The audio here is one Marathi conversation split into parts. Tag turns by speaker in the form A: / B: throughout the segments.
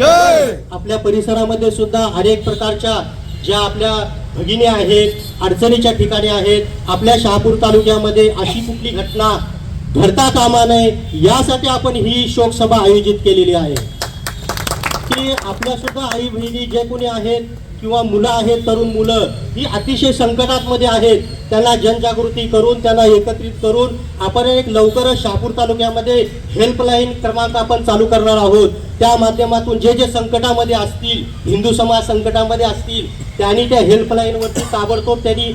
A: आपल्या परिसरामध्ये सुद्धा अनेक प्रकारच्या ज्या आपल्या भगिनी आहेत अडचणीच्या ठिकाणी आहेत आपल्या शहापूर तालुक्यामध्ये अशी कुठली घटना घडता कामा नये यासाठी आपण ही शोकसभा आयोजित केलेली आहे. की आपल्या सुद्धा आई बहिणी जे कोणी आहेत किंवा मुलं आहेत तरुण मुलं ही अतिशय संकटात आहेत. त्यांना जनजागृती करून त्यांना एकत्रित करून आपण एक लवकरच शहापूर तालुक्यामध्ये हेल्पलाईन क्रमांक आपण चालू करणार आहोत. त्या माध्यमातून जे जे संकटामध्ये असतील हिंदू समाज संकटामध्ये असतील त्यांनी त्या हेल्पलाईनवरती ताबडतोब त्यांनी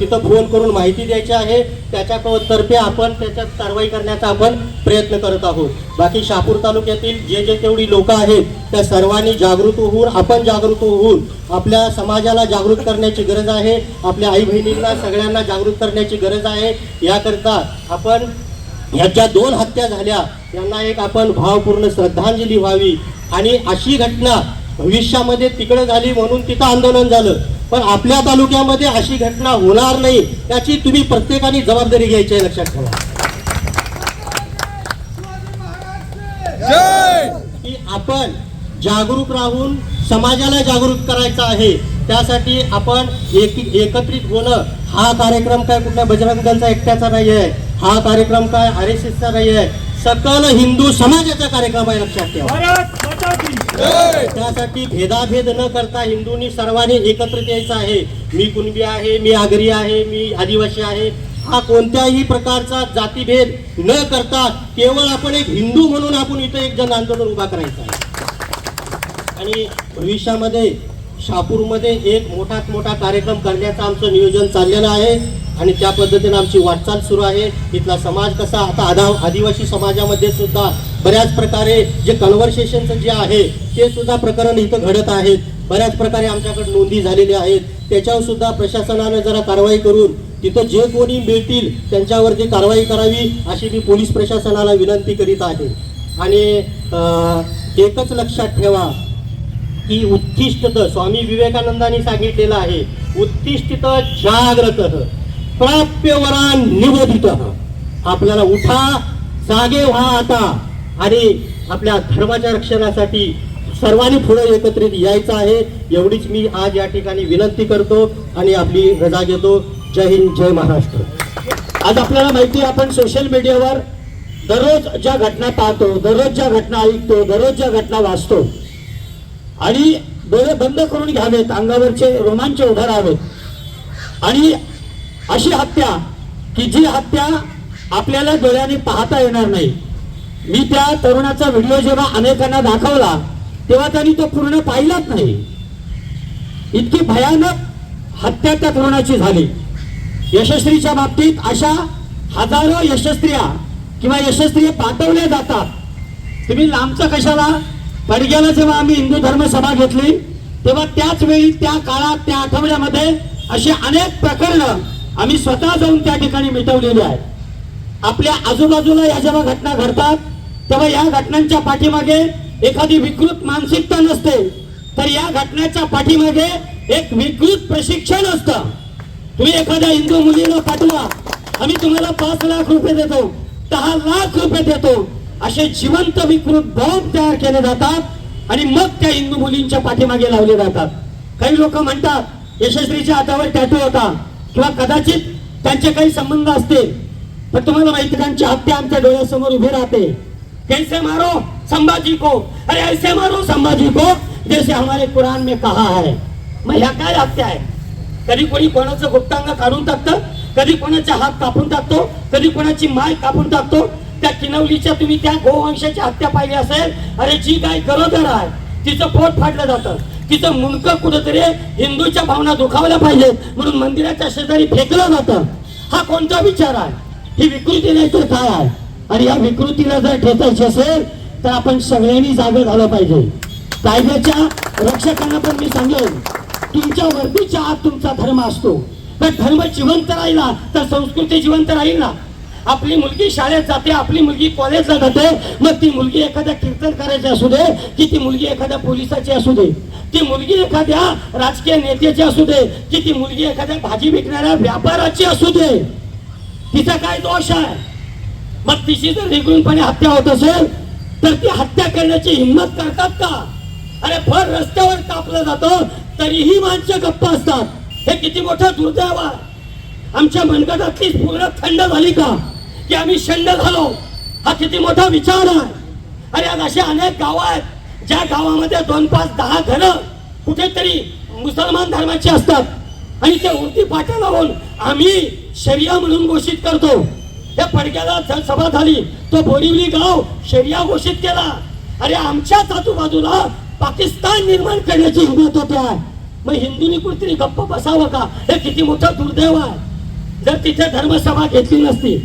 A: तिथं फोन करून माहिती द्यायची आहे. त्याच्या तर्फे आपण त्याच्यात कारवाई करण्याचा आपण प्रयत्न करत आहोत. बाकी शहापूर तालुक्यातील जे जे तेवढी लोक आहेत त्या सर्वांनी जागृत होऊन आपण जागृत होऊन आपल्या समाजाला जागृत करण्याची गरज आहे. आपल्या आई बहिणींना सगळ्यांना जागृत करण्याची गरज आहे. याकरता आपण ह्या ज्या दोन हत्या झाल्या यांना एक आपण भावपूर्ण श्रद्धांजली व्हावी. आणि अशी घटना भविष्यामध्ये तिकडे झाली म्हणून तिथं आंदोलन झालं. पण आपल्या तालुक्यामध्ये अशी घटना होणार नाही याची तुम्ही प्रत्येकाने जबाबदारी घ्यायची आहे लक्षात ठेवा. की आपण जागरूक राहून समाजाला जागरूक करायचं आहे. त्यासाठी आपण एक एकत्रित होणं हा कार्यक्रम काय कुठल्या बजरंग दलचा एकट्याचा नाही आहे हा कार्यक्रम काय आर एस एसचा नाही आहे सकल हिंदू समाजाचा कार्यक्रम आहे लक्षात ठेवा. त्यासाठी भेदाभेद न करता हिंदूंनी सर्वांनी एकत्रित यायचं आहे. मी कुणबी आहे मी आगरी आहे मी आदिवासी आहे. हा कोणत्याही प्रकारचा जातीभेद न करता केवळ आपण एक हिंदू म्हणून आपण इथं एक जन आंदोलन उभा करायचं आहे. आणि भविष्यामध्ये शापूरमध्ये एक मोठात मोठा कार्यक्रम करण्याचं आमचं नियोजन चाललेलं आहे आणि त्या पद्धतीने आमची वाटचाल सुरू आहे. इथला समाज कसा आता आदा आदिवासी समाजामध्ये सुद्धा बऱ्याच प्रकारे जे कन्व्हर्सेशनचं जे आहे ते सुद्धा प्रकरण इथं घडत आहेत. बऱ्याच प्रकारे आमच्याकडे नोंदी झालेल्या आहेत. त्याच्यावर सुद्धा प्रशासनानं जरा कारवाई करून तिथं जे कोणी मिळतील त्यांच्यावरती कारवाई करावी अशी मी पोलीस प्रशासनाला विनंती करीत आहे. आणि एकच लक्षात ठेवा की उत्तिष्ठत स्वामी विवेकानंदांनी सांगितलेलं आहे. उत्तिष्ठित जाग्रत प्राप्यवरा निबोधित. आपल्याला उठा जागे व्हा आता. आणि आपल्या धर्माच्या रक्षणासाठी सर्वांनी पुढे एकत्रित यायचं आहे. एवढीच मी आज या ठिकाणी विनंती करतो आणि आपली रजा घेतो. जय हिंद जय महाराष्ट्र.
B: आज आपल्याला माहिती आहे आपण सोशल मीडियावर दररोज ज्या घटना पाहतो दररोज ज्या घटना ऐकतो दररोज ज्या घटना वाचतो आणि डोळे बंद करून घ्यावेत अंगावरचे रोमांच उभं राहावेत. आणि अशी हत्या की जी हत्या आपल्याला डोळ्याने पाहता येणार नाही. मी त्या तरुणाचा व्हिडिओ जेव्हा अनेकांना दाखवला तेव्हा त्यांनी तो पूर्ण पाहिलाच नाही. इतकी भयानक हत्या त्या तरुणाची झाली. यशस्वीच्या बाबतीत अशा हजारो यशस्त्रिया किंवा यशस्त्री पाठवल्या जातात. तुम्ही लांबचं कशाला? परग्याला जेव्हा आम्ही हिंदू धर्म सभा घेतली तेव्हा त्याच वेळी त्या काळात त्या आठवड्यामध्ये अशी अनेक प्रकरणं आम्ही स्वतः जाऊन त्या ठिकाणी मिटवलेली आहेत. आपल्या आजूबाजूला या जेव्हा घटना घडतात तेव्हा या घटनांच्या पाठीमागे एखादी विकृत मानसिकता नसते. तर या घटनेच्या पाठीमागे एक विकृत प्रशिक्षण असतं. तुम्ही एखाद्या हिंदू मुलीला पाठवा. आम्ही तुम्हाला पाच लाख रुपये देतो दहा लाख रुपये देतो. असे जिवंत विकृत बॉम्ब तयार केले जातात आणि मग त्या हिंदू मुलींच्या पाठीमागे लावले जातात. काही लोक म्हणतात यशस्वीच्या हातावर टॅटू होता. किंवा कदाचित त्यांचे काही संबंध असतील पण तुम्हाला माहिती त्यांची हत्या आमच्या डोळ्यासमोर उभी राहते. कैसे मारो संभाजी को? अरे ऐसे मारो संभाजी को? जैसे हमारे कुरान में कहा है. मग ह्या काय हत्या आहे? कधी कोणी कोणाचं गुप्तांग काढून टाकतं? कधी कोणाचा हात कापून टाकतो? कधी कोणाची माय कापून टाकतो? त्या किनवलीच्या तुम्ही त्या गोवंशाची हत्या पाहिली असेल अरे जी काय गरोदर आहे तिचं पोट फाडलं जातं. तिचं मुंडकं कुठंतरी हिंदूच्या भावना दुखावल्या पाहिजेत म्हणून मंदिराच्या शेजारी फेकलं जातं. हा कोणता विचार आहे? ही विकृती नाही तर काय आहे? आणि या विकृतीला जर ठेचायची असेल तर आपण सगळ्यांनी जागं झालं पाहिजे. कायद्याच्या रक्षकांना पण मी सांगेन तुमच्या वर्दीच्या आत तुमचा धर्म असतो. तर धर्म जिवंत राहिला तर संस्कृती जिवंत राहील ना? आपली मुलगी शाळेत जाते आपली मुलगी कॉलेजला जाते मग ती मुलगी एखाद्या कीर्तन करायची असू दे की ती मुलगी एखाद्या पोलिसाची असू दे ती मुलगी एखाद्या राजकीय नेत्याची असू दे की ती मुलगी एखाद्या भाजी विकणाऱ्या व्यापाराची असू दे. तिचा काय दोष आहे? मग तिची जर निगूनपणे हत्या होत असेल तर ती हत्या करण्याची हिंमत करतात का? अरे भर रस्त्यावर कापलं जातं तरीही माणसं गप्प असतात. हे किती मोठं दुर्दैव आहे. आमच्या मनगटातलीच पूर्ण थंड झाली का? की आम्ही शंड झालो. हा किती मोठा विचार आहे. अरे आज असे अनेक गाव आहेत ज्या गावामध्ये दोन पाच दहा घरं कुठेतरी मुसलमान धर्माची असतात. आणि ते उर्दी पाट्या लावून आम्ही शर्या म्हणून घोषित करतो. या पडक्याला सभा झाली तो बोरिवली गाव शर्या घोषित केला. अरे आमच्याच आजूबाजूला पाकिस्तान निर्माण करण्याची हिंमत होते. आहे मग हिंदूंनी कुठेतरी गप्प बसावं का? हे किती मोठं दुर्दैव आहे. जर तिथे धर्मसभा घेतली नसती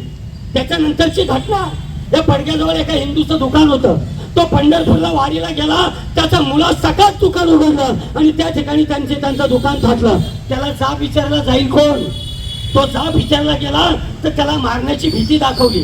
B: त्याच्यानंतरची घटना या पडग्याजवळ एका हिंदूचं दुकान होतं. तो पंढरपूरला वारीला गेला त्याचा मुला सकाळ दुकान उघडलं आणि त्या ठिकाणी त्यांचे त्यांचं दुकान थाटलं. त्याला जाब विचारला जाईल कोण? तो जाब विचारला गेला तर त्याला मारण्याची भीती दाखवली.